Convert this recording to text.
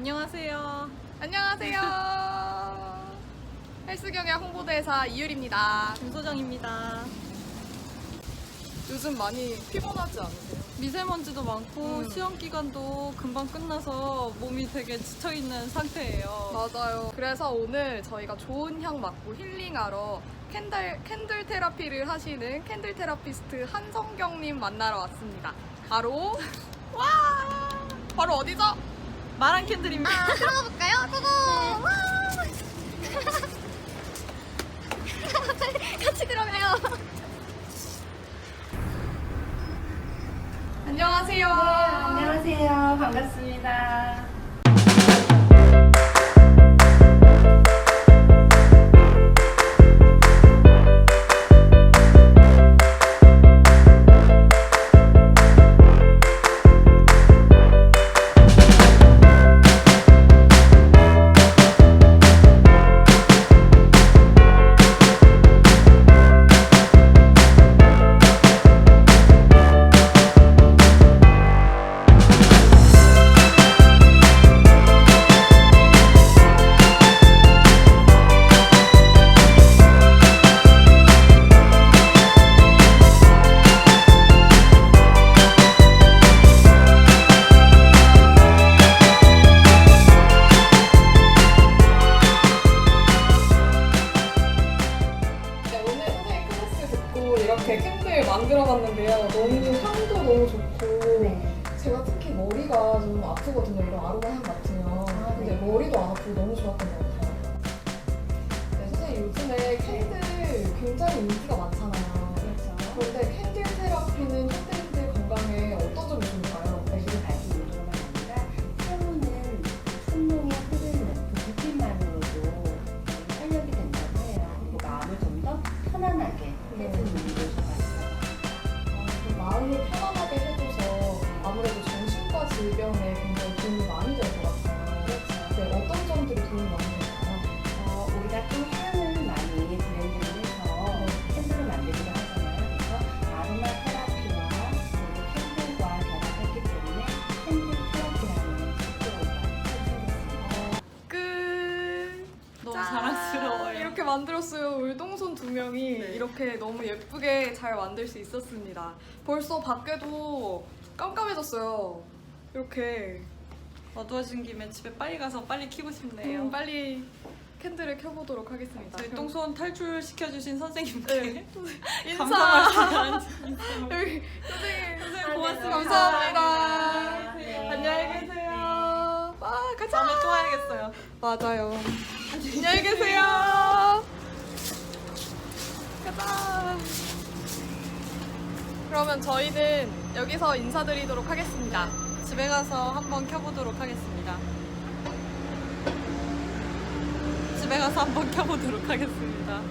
안녕하세요. 안녕하세요. 헬스경영 홍보대사 이유리입니다. 김소정입니다. 요즘 많이 피곤하지 않으세요? 미세먼지도 많고 음. 시험 기간도 금방 끝나서 몸이 되게 지쳐 있는 상태예요. 맞아요. 그래서 오늘 저희가 좋은 향 맡고 힐링하러 캔들, 캔들 테라피를 하시는 캔들 테라피스트 한성경님 만나러 왔습니다. 바로, 와! 바로 어디죠? 마랑 캔들입니다. 들어가 볼까요? 고고! 와! 같이 들어가요. 안녕하세요. 안녕하세요. 반갑습니다. 이렇게 캔들 만들어 봤는데요. 너무 향도 너무 좋고 네. 제가 특히 머리가 좀 아프거든요. 이런 아로마 향 맡으면. 아, 근데 네. 머리도 안 아프고 너무 좋았던 것 같아요. 네, 선생님 요즘에 캔들 굉장히 인기가 많잖아요. 그렇죠. 그런데 캔들 테라피는 마음을 편안하게 해줘서 아무래도 정신과 질병에 만들었어요. 울동손 두 명이 네. 이렇게 너무 예쁘게 잘 만들 수 있었습니다. 벌써 밖에도 깜깜해졌어요. 이렇게 어두워진 김에 집에 빨리 가서 빨리 키고 싶네요. 음, 빨리 캔들을 켜보도록 하겠습니다. 저희 그럼- 똥손 탈출 시켜주신 선생님께 네. 인사. 시간. 여기 선생님 선생님 고맙습니다. 감사합니다. 네. 안녕히 계세요. 아, 가자. 다음에 또 와야겠어요. 맞아요. 안녕히 계세요. 가자. 그러면 저희는 여기서 인사드리도록 하겠습니다. 집에 가서 한번 켜보도록 하겠습니다. 집에 가서 한번 켜보도록 하겠습니다.